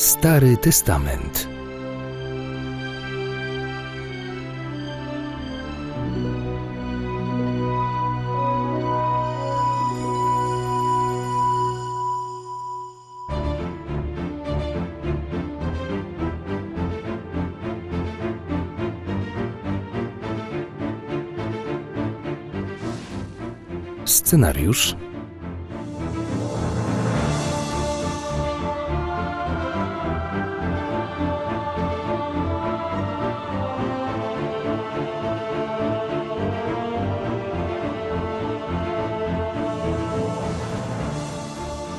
Stary Testament. Scenariusz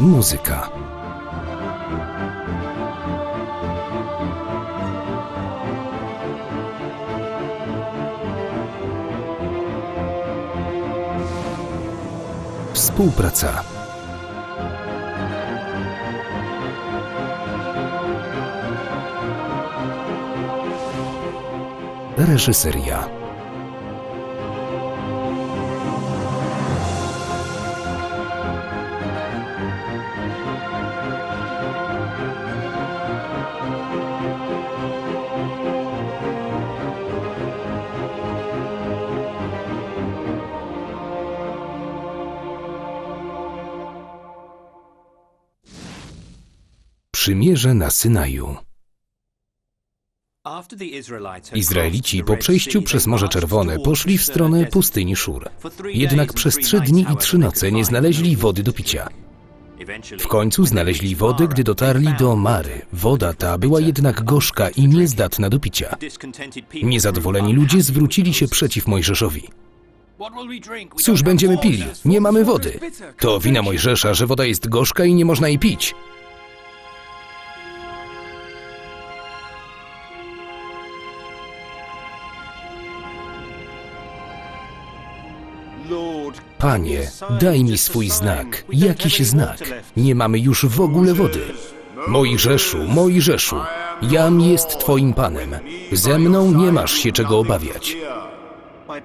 Muzyka. Współpraca. Reżyseria Przymierze na Synaju Izraelici po przejściu przez Morze Czerwone poszli w stronę pustyni Szur. Jednak przez trzy dni i trzy noce nie znaleźli wody do picia. W końcu znaleźli wodę, gdy dotarli do Mary. Woda ta była jednak gorzka i niezdatna do picia. Niezadowoleni ludzie zwrócili się przeciw Mojżeszowi. Cóż będziemy pili? Nie mamy wody. To wina Mojżesza, że woda jest gorzka i nie można jej pić. Panie, daj mi swój znak, jakiś znak. Nie mamy już w ogóle wody. Mojżeszu, Mojżeszu, jam jest Twoim Panem. Ze mną nie masz się czego obawiać.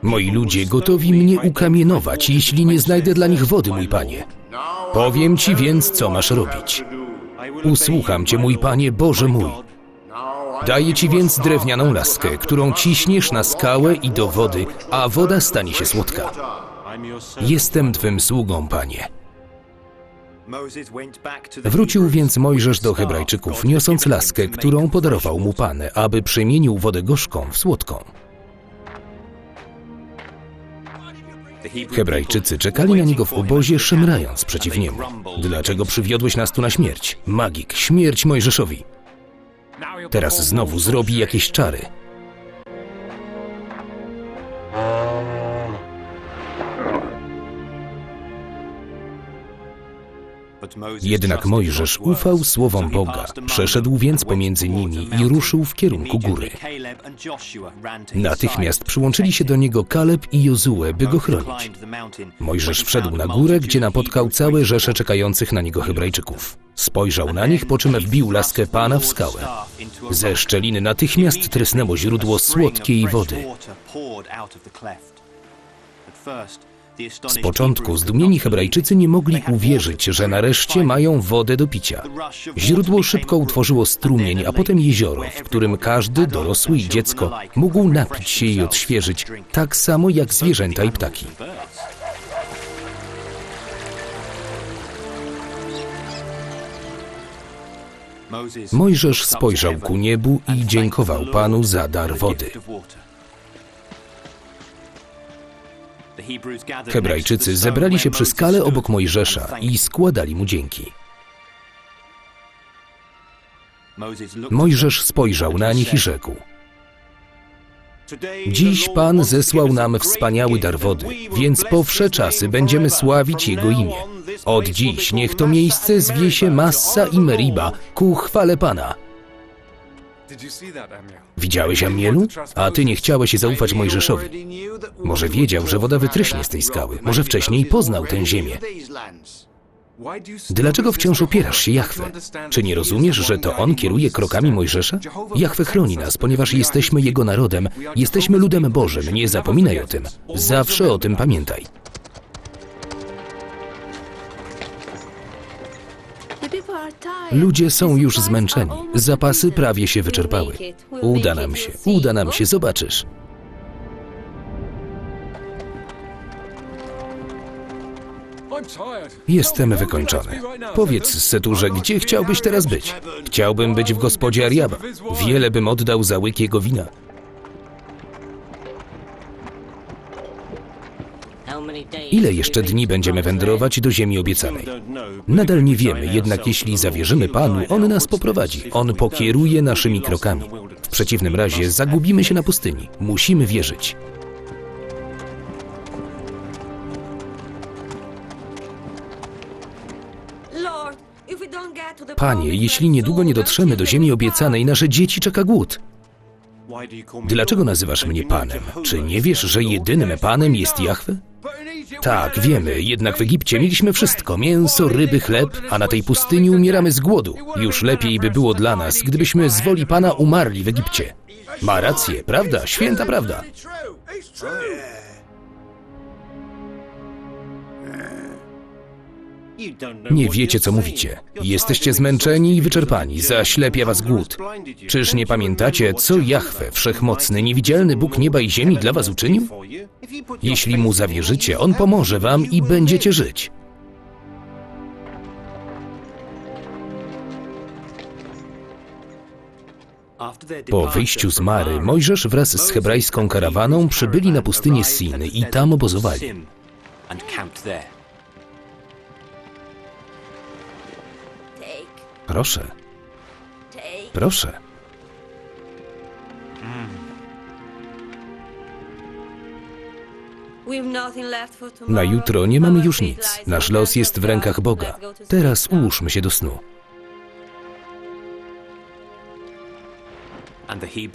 Moi ludzie gotowi mnie ukamienować, jeśli nie znajdę dla nich wody, mój Panie. Powiem Ci więc, co masz robić. Usłucham Cię, mój Panie, Boże mój. Daję Ci więc drewnianą laskę, którą ciśniesz na skałę i do wody, a woda stanie się słodka. Jestem Twym sługą, Panie. Wrócił więc Mojżesz do Hebrajczyków, niosąc laskę, którą podarował mu Pan, aby przemienił wodę gorzką w słodką. Hebrajczycy czekali na niego w obozie, szemrając przeciw niemu. Dlaczego przywiodłeś nas tu na śmierć? Magik, śmierć Mojżeszowi. Teraz znowu zrobi jakieś czary. Jednak Mojżesz ufał słowom Boga, przeszedł więc pomiędzy nimi i ruszył w kierunku góry. Natychmiast przyłączyli się do niego Kaleb i Jozue, by go chronić. Mojżesz wszedł na górę, gdzie napotkał całe rzesze czekających na niego Hebrajczyków. Spojrzał na nich, po czym wbił laskę Pana w skałę. Ze szczeliny natychmiast trysnęło źródło słodkiej wody. Z początku zdumieni Hebrajczycy nie mogli uwierzyć, że nareszcie mają wodę do picia. Źródło szybko utworzyło strumień, a potem jezioro, w którym każdy, dorosły i dziecko, mógł napić się i odświeżyć, tak samo jak zwierzęta i ptaki. Mojżesz spojrzał ku niebu i dziękował Panu za dar wody. Hebrajczycy zebrali się przy skale obok Mojżesza i składali mu dzięki. Mojżesz spojrzał na nich i rzekł: Dziś Pan zesłał nam wspaniały dar wody, więc po wsze czasy będziemy sławić Jego imię. Od dziś niech to miejsce zwie się Massa i Meriba ku chwale Pana. Widziałeś Amielu? A ty nie chciałeś zaufać Mojżeszowi. Może wiedział, że woda wytryśnie z tej skały. Może wcześniej poznał tę ziemię. Dlaczego wciąż opierasz się Jachwę? Czy nie rozumiesz, że to On kieruje krokami Mojżesza? Jachwę chroni nas, ponieważ jesteśmy Jego narodem, jesteśmy ludem Bożym, nie zapominaj o tym. Zawsze o tym pamiętaj. Ludzie są już zmęczeni. Zapasy prawie się wyczerpały. Uda nam się, uda nam się, zobaczysz. Jestem wykończony. Powiedz, Seturze, gdzie chciałbyś teraz być? Chciałbym być w gospodzie Ariaba. Wiele bym oddał za łyk jego wina. Ile jeszcze dni będziemy wędrować do ziemi obiecanej? Nadal nie wiemy, jednak jeśli zawierzymy Panu, On nas poprowadzi. On pokieruje naszymi krokami. W przeciwnym razie zagubimy się na pustyni. Musimy wierzyć. Panie, jeśli niedługo nie dotrzemy do ziemi obiecanej, nasze dzieci czeka głód. Dlaczego nazywasz mnie Panem? Czy nie wiesz, że jedynym Panem jest Jahwe? Tak, wiemy, jednak w Egipcie mieliśmy wszystko: mięso, ryby, chleb, a na tej pustyni umieramy z głodu. Już lepiej by było dla nas, gdybyśmy z woli Pana umarli w Egipcie. Ma rację, prawda? Święta prawda. Nie wiecie, co mówicie. Jesteście zmęczeni i wyczerpani, zaślepia was głód. Czyż nie pamiętacie, co Jahwe, wszechmocny, niewidzialny Bóg nieba i ziemi dla was uczynił? Jeśli mu zawierzycie, on pomoże wam i będziecie żyć. Po wyjściu z Mary, Mojżesz wraz z hebrajską karawaną przybyli na pustynię Sin i tam obozowali. Proszę, proszę. Na jutro nie mamy już nic. Nasz los jest w rękach Boga. Teraz ułóżmy się do snu.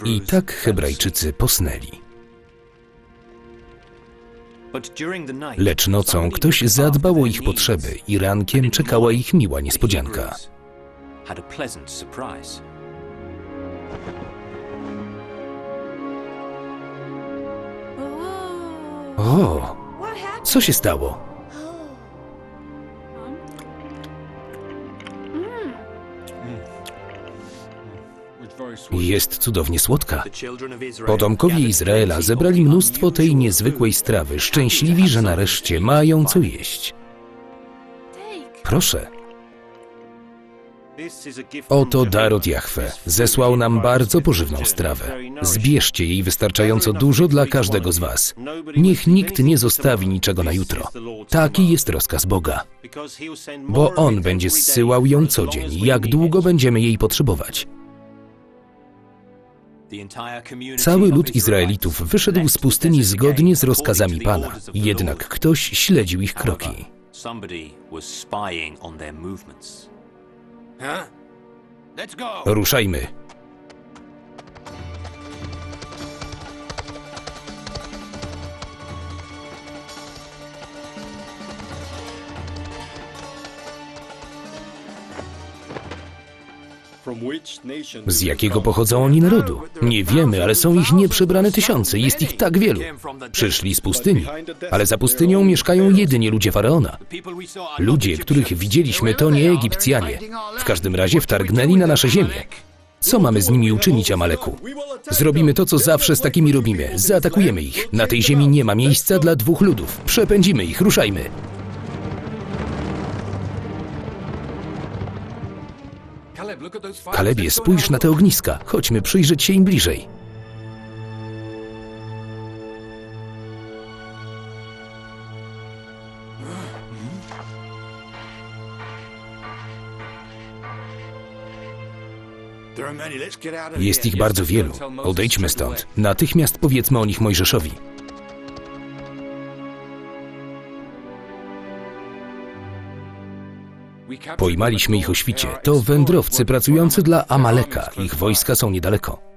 I tak Hebrajczycy posnęli. Lecz nocą ktoś zadbał o ich potrzeby i rankiem czekała ich miła niespodzianka. Had a pleasant surprise. O, co się stało? Jest cudownie słodka. Potomkowie Izraela zebrali mnóstwo tej niezwykłej strawy, szczęśliwi, że nareszcie mają co jeść. Proszę, oto dar od Jahwe. Zesłał nam bardzo pożywną strawę. Zbierzcie jej wystarczająco dużo dla każdego z was. Niech nikt nie zostawi niczego na jutro. Taki jest rozkaz Boga. Bo On będzie zsyłał ją co dzień, jak długo będziemy jej potrzebować. Cały lud Izraelitów wyszedł z pustyni zgodnie z rozkazami Pana, jednak ktoś śledził ich kroki. Somebody was spying on their movements. Ruszajmy. Z jakiego pochodzą oni narodu? Nie wiemy, ale są ich nieprzebrane tysiące, jest ich tak wielu. Przyszli z pustyni, ale za pustynią mieszkają jedynie ludzie faraona. Ludzie, których widzieliśmy, to nie Egipcjanie. W każdym razie wtargnęli na nasze ziemię. Co mamy z nimi uczynić, Amaleku? Zrobimy to, co zawsze z takimi robimy. Zaatakujemy ich. Na tej ziemi nie ma miejsca dla dwóch ludów. Przepędzimy ich, ruszajmy. Kalebie, spójrz na te ogniska. Chodźmy przyjrzeć się im bliżej. Jest ich bardzo wielu. Odejdźmy stąd. Natychmiast powiedzmy o nich Mojżeszowi. Pojmaliśmy ich o świcie. To wędrowcy pracujący dla Amaleka. Ich wojska są niedaleko.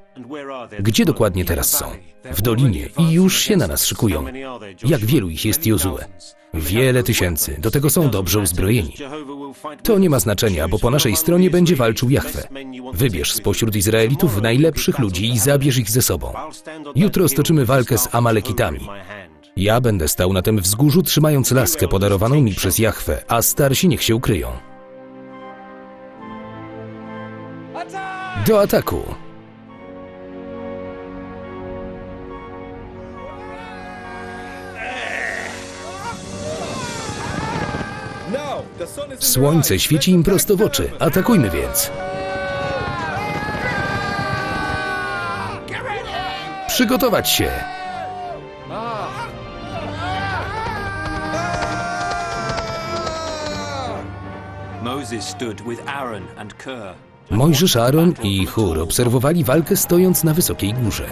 Gdzie dokładnie teraz są? W dolinie i już się na nas szykują. Jak wielu ich jest Jozue? Wiele tysięcy, do tego są dobrze uzbrojeni. To nie ma znaczenia, bo po naszej stronie będzie walczył Jahwe. Wybierz spośród Izraelitów najlepszych ludzi i zabierz ich ze sobą. Jutro stoczymy walkę z Amalekitami. Ja będę stał na tym wzgórzu, trzymając laskę podarowaną mi przez Jahwe, a starsi niech się ukryją. Do ataku! Słońce świeci im prosto w oczy. Atakujmy więc. Przygotować się! Moses stood with Aaron and Ker. Mojżesz, Aaron i Hur obserwowali walkę stojąc na wysokiej górze.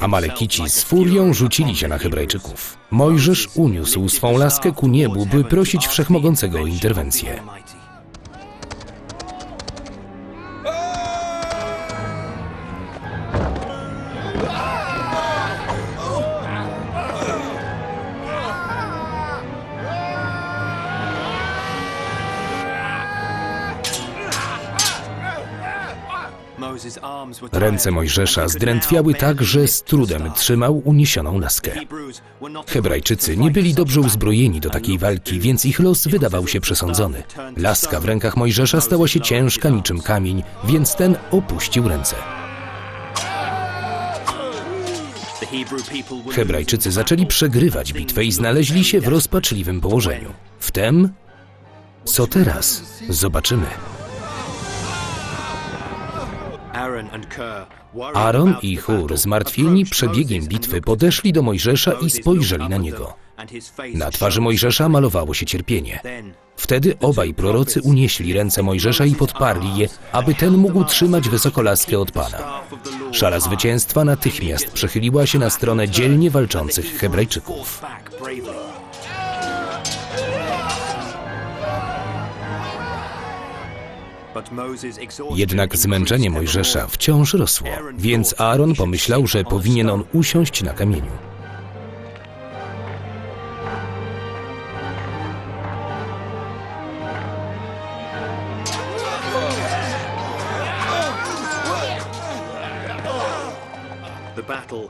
Amalekici z furią rzucili się na Hebrajczyków. Mojżesz uniósł swą laskę ku niebu, by prosić Wszechmogącego o interwencję. Ręce Mojżesza zdrętwiały tak, że z trudem trzymał uniesioną laskę. Hebrajczycy nie byli dobrze uzbrojeni do takiej walki, więc ich los wydawał się przesądzony. Laska w rękach Mojżesza stała się ciężka niczym kamień, więc ten opuścił ręce. Hebrajczycy zaczęli przegrywać bitwę i znaleźli się w rozpaczliwym położeniu. Wtem... Co teraz? Zobaczymy. Aaron i Hur, zmartwieni przebiegiem bitwy, podeszli do Mojżesza i spojrzeli na niego. Na twarzy. Mojżesza malowało się cierpienie. Wtedy obaj prorocy unieśli ręce Mojżesza i podparli je, aby ten mógł trzymać wysoko laskę od Pana. Szala zwycięstwa natychmiast przechyliła się na stronę dzielnie walczących Hebrajczyków. Jednak zmęczenie Mojżesza wciąż rosło, więc Aaron pomyślał, że powinien on usiąść na kamieniu.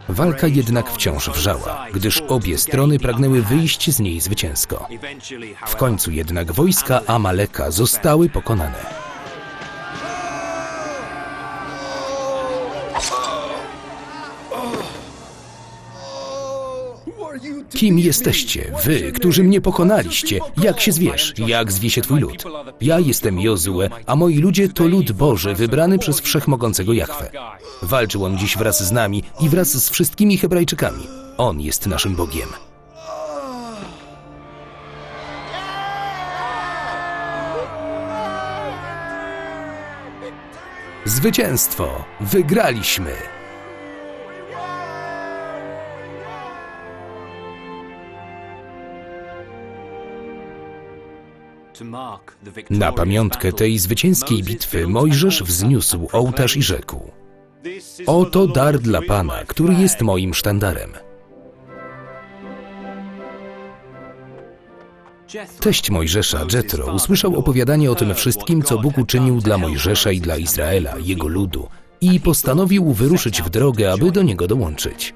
Walka jednak wciąż wrzała, gdyż obie strony pragnęły wyjść z niej zwycięsko. W końcu jednak wojska Amaleka zostały pokonane. Kim jesteście, wy, którzy mnie pokonaliście? Jak się zwiesz? Jak zwie się twój lud? Ja jestem Jozue, a moi ludzie to lud Boży, wybrany przez Wszechmogącego Jahwe. Walczył on dziś wraz z nami i wraz z wszystkimi Hebrajczykami. On jest naszym Bogiem. Zwycięstwo! Wygraliśmy! Na pamiątkę tej zwycięskiej bitwy Mojżesz wzniósł ołtarz i rzekł: Oto dar dla Pana, który jest moim sztandarem. Teść Mojżesza, Jetro, usłyszał opowiadanie o tym wszystkim, co Bóg uczynił dla Mojżesza i dla Izraela, jego ludu, i postanowił wyruszyć w drogę, aby do niego dołączyć.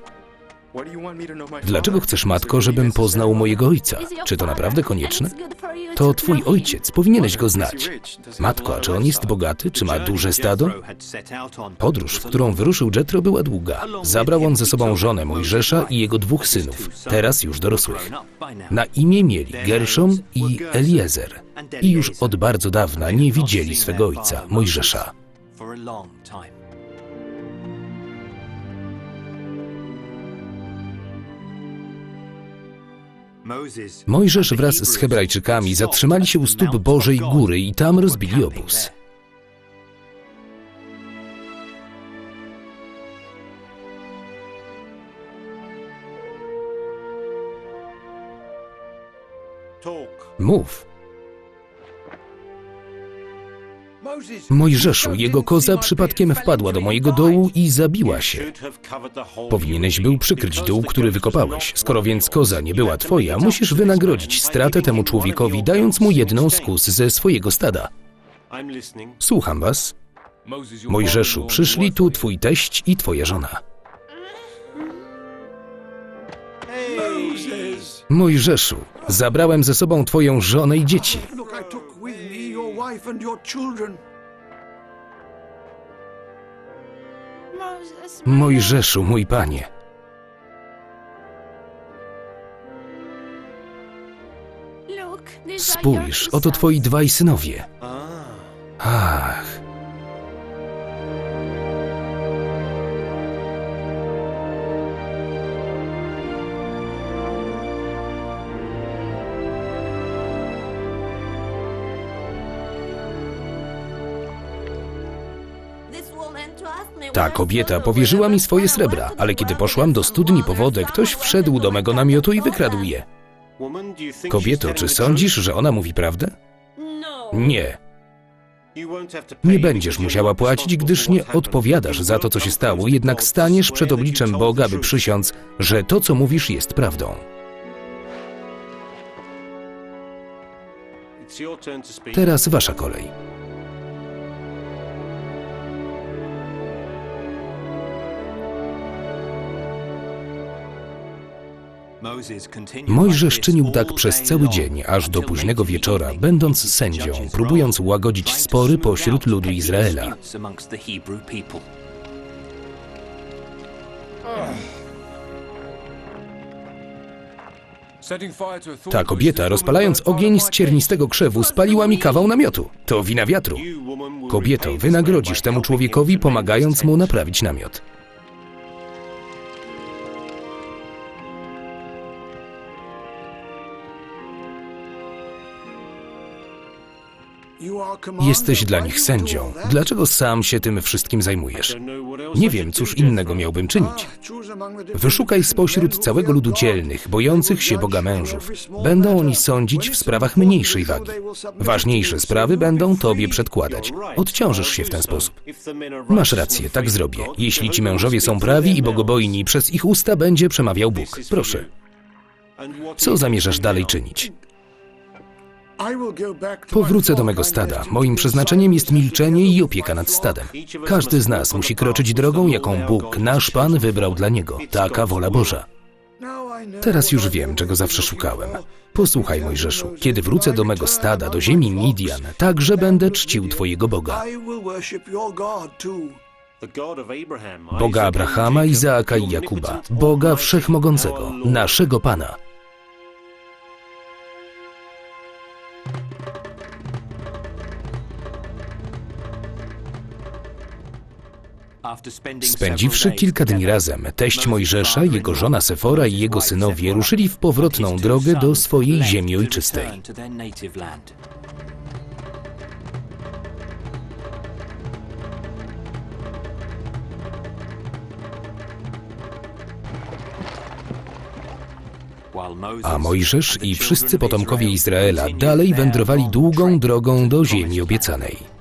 Dlaczego chcesz, matko, żebym poznał mojego ojca? Czy to naprawdę konieczne? To twój ojciec, powinieneś go znać. Matko, a czy on jest bogaty? Czy ma duże stado? Podróż, w którą wyruszył Jetro, była długa. Zabrał on ze sobą żonę Mojżesza i jego dwóch synów, teraz już dorosłych. Na imię mieli Gerszom i Eliezer. I już od bardzo dawna nie widzieli swego ojca, Mojżesza. Mojżesz wraz z Hebrajczykami zatrzymali się u stóp Bożej Góry i tam rozbili obóz. Mów. Mojżeszu, jego koza przypadkiem wpadła do mojego dołu i zabiła się. Powinieneś był przykryć dół, który wykopałeś. Skoro więc koza nie była twoja, musisz wynagrodzić stratę temu człowiekowi, dając mu jedną z kóz ze swojego stada. Słucham was. Mojżeszu, przyszli tu twój teść i twoja żona. Mojżeszu, zabrałem ze sobą twoją żonę i dzieci. Wife and your children. Mojżeszu, mój panie. Spójrz, oto twoi dwaj synowie. Ach, ta kobieta powierzyła mi swoje srebra, ale kiedy poszłam do studni po wodę, ktoś wszedł do mego namiotu i wykradł je. Kobieto, czy sądzisz, że ona mówi prawdę? Nie. Nie będziesz musiała płacić, gdyż nie odpowiadasz za to, co się stało, jednak staniesz przed obliczem Boga, by przysiąc, że to, co mówisz, jest prawdą. Teraz wasza kolej. Mojżesz czynił tak przez cały dzień, aż do późnego wieczora, będąc sędzią, próbując łagodzić spory pośród ludu Izraela. Ta kobieta, rozpalając ogień z ciernistego krzewu, spaliła mi kawał namiotu. To wina wiatru. Kobieto, wynagrodzisz temu człowiekowi, pomagając mu naprawić namiot. Jesteś dla nich sędzią. Dlaczego sam się tym wszystkim zajmujesz? Nie wiem, cóż innego miałbym czynić. Wyszukaj spośród całego ludu dzielnych, bojących się Boga mężów. Będą oni sądzić w sprawach mniejszej wagi. Ważniejsze sprawy będą Tobie przedkładać. Odciążysz się w ten sposób. Masz rację, tak zrobię. Jeśli ci mężowie są prawi i bogobojni, przez ich usta będzie przemawiał Bóg. Proszę, co zamierzasz dalej czynić? Powrócę do mego stada. Moim przeznaczeniem jest milczenie i opieka nad stadem. Każdy z nas musi kroczyć drogą, jaką Bóg, nasz Pan, wybrał dla niego. Taka wola Boża. Teraz już wiem, czego zawsze szukałem. Posłuchaj, Mojżeszu, kiedy wrócę do mego stada, do ziemi Midian, także będę czcił Twojego Boga. Boga Abrahama, Izaaka i Jakuba, Boga Wszechmogącego, naszego Pana. Spędziwszy kilka dni razem, teść Mojżesza, jego żona Sefora i jego synowie ruszyli w powrotną drogę do swojej ziemi ojczystej. A Mojżesz i wszyscy potomkowie Izraela dalej wędrowali długą drogą do ziemi obiecanej.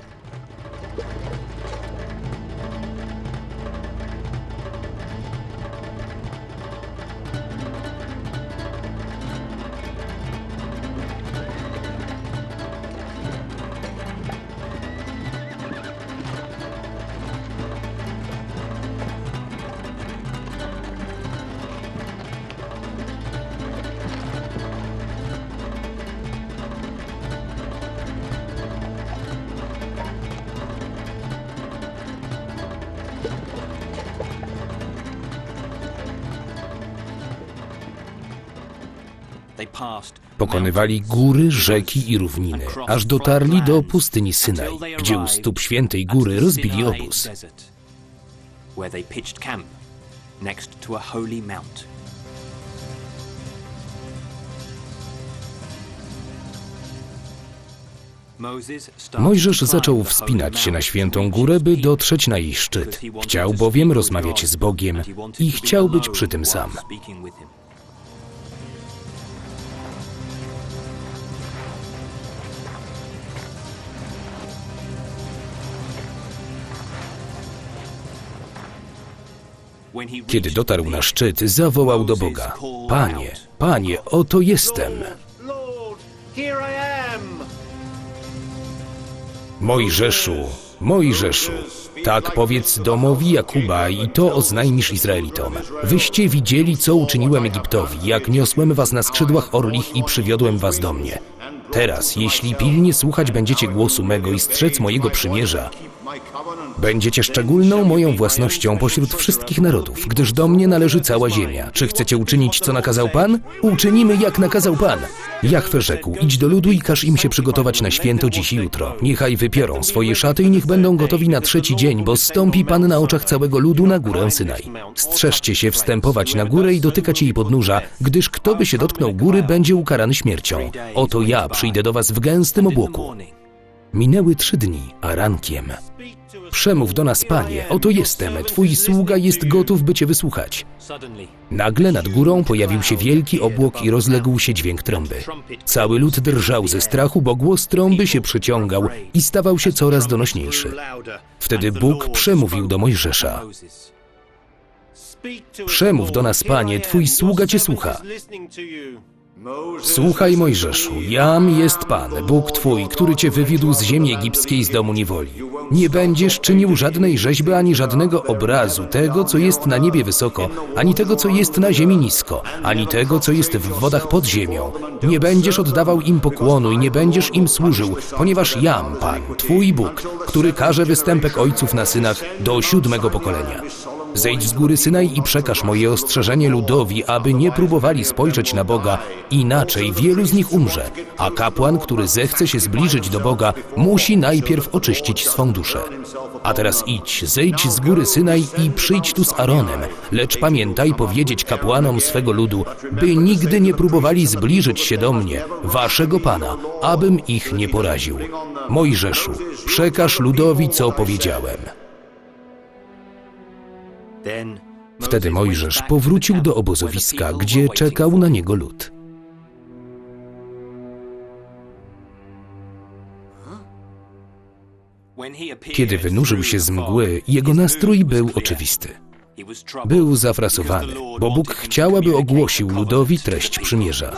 Pokonywali góry, rzeki i równiny, aż dotarli do pustyni Synaj, gdzie u stóp świętej góry rozbili obóz. Mojżesz zaczął wspinać się na świętą górę, by dotrzeć na jej szczyt. Chciał bowiem rozmawiać z Bogiem i chciał być przy tym sam. Kiedy dotarł na szczyt, zawołał do Boga: Panie, Panie, oto jestem. Mojżeszu, Mojżeszu, tak powiedz domowi Jakuba i to oznajmisz Izraelitom. Wyście widzieli, co uczyniłem Egiptowi, jak niosłem was na skrzydłach orlich i przywiodłem was do mnie. Teraz, jeśli pilnie słuchać będziecie głosu mego i strzec mojego przymierza, będziecie szczególną moją własnością pośród wszystkich narodów, gdyż do mnie należy cała ziemia. Czy chcecie uczynić, co nakazał Pan? Uczynimy, jak nakazał Pan. Jachwę rzekł, idź do ludu i każ im się przygotować na święto dziś i jutro. Niechaj wypiorą swoje szaty i niech będą gotowi na trzeci dzień, bo stąpi Pan na oczach całego ludu na górę Synaj. Strzeżcie się wstępować na górę i dotykać jej podnóża, gdyż kto by się dotknął góry, będzie ukarany śmiercią. Oto ja przyjdę do was w gęstym obłoku. Minęły trzy dni, a rankiem. Przemów do nas, Panie, oto jestem, Twój sługa jest gotów, by Cię wysłuchać. Nagle nad górą pojawił się wielki obłok i rozległ się dźwięk trąby. Cały lud drżał ze strachu, bo głos trąby się przyciągał i stawał się coraz donośniejszy. Wtedy Bóg przemówił do Mojżesza. Przemów do nas, Panie, Twój sługa Cię słucha. Słuchaj, Mojżeszu, jam jest Pan, Bóg Twój, który Cię wywiódł z ziemi egipskiej z domu niewoli. Nie będziesz czynił żadnej rzeźby ani żadnego obrazu tego, co jest na niebie wysoko, ani tego, co jest na ziemi nisko, ani tego, co jest w wodach pod ziemią. Nie będziesz oddawał im pokłonu i nie będziesz im służył, ponieważ jam, Pan, Twój Bóg, który każe występek ojców na synach do siódmego pokolenia. Zejdź z góry Synaj i przekaż moje ostrzeżenie ludowi, aby nie próbowali spojrzeć na Boga, inaczej wielu z nich umrze, a kapłan, który zechce się zbliżyć do Boga, musi najpierw oczyścić swą duszę. A teraz idź, zejdź z góry Synaj i przyjdź tu z Aaronem, lecz pamiętaj powiedzieć kapłanom swego ludu, by nigdy nie próbowali zbliżyć się do mnie, waszego Pana, abym ich nie poraził. Mojżeszu, przekaż ludowi, co powiedziałem. Wtedy Mojżesz powrócił do obozowiska, gdzie czekał na niego lud. Kiedy wynurzył się z mgły, jego nastrój był oczywisty. Był zafrasowany, bo Bóg chciał, aby ogłosił ludowi treść przymierza.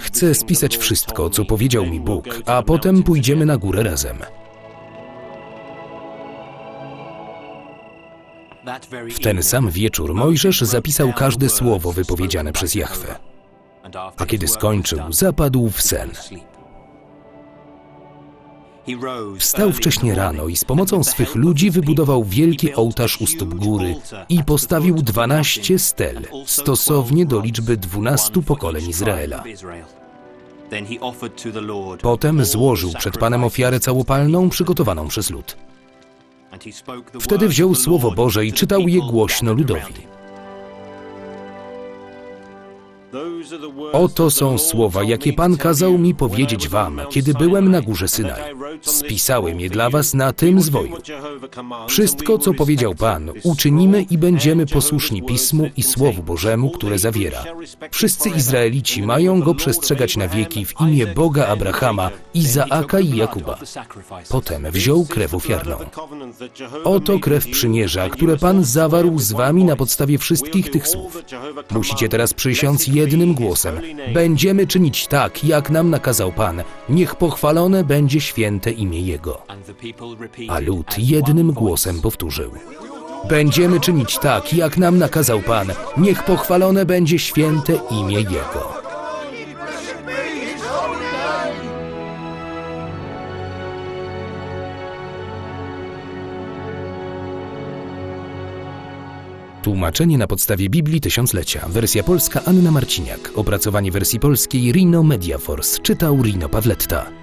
Chcę spisać wszystko, co powiedział mi Bóg, a potem pójdziemy na górę razem. W ten sam wieczór Mojżesz zapisał każde słowo wypowiedziane przez Jahwe. A kiedy skończył, zapadł w sen. Wstał wcześnie rano i z pomocą swych ludzi wybudował wielki ołtarz u stóp góry i postawił dwanaście stel, stosownie do liczby dwunastu pokoleń Izraela. Potem złożył przed Panem ofiarę całopalną przygotowaną przez lud. Wtedy wziął Słowo Boże i czytał je głośno ludowi. Oto są słowa, jakie Pan kazał mi powiedzieć wam, kiedy byłem na górze Synaj. Spisałem je dla was na tym zwoju. Wszystko, co powiedział Pan, uczynimy i będziemy posłuszni Pismu i Słowu Bożemu, które zawiera. Wszyscy Izraelici mają go przestrzegać na wieki w imię Boga Abrahama, Izaaka i Jakuba. Potem wziął krew ofiarną. Oto krew przymierza, które Pan zawarł z wami na podstawie wszystkich tych słów. Musicie teraz przysiąc jednym głosem. Będziemy czynić tak, jak nam nakazał Pan. Niech pochwalone będzie święte imię Jego. A lud jednym głosem powtórzył. Będziemy czynić tak, jak nam nakazał Pan. Niech pochwalone będzie święte imię Jego. Tłumaczenie na podstawie Biblii Tysiąclecia. Wersja polska Anna Marciniak. Opracowanie wersji polskiej Rino Mediaforce. Czytał Rino Pawletta.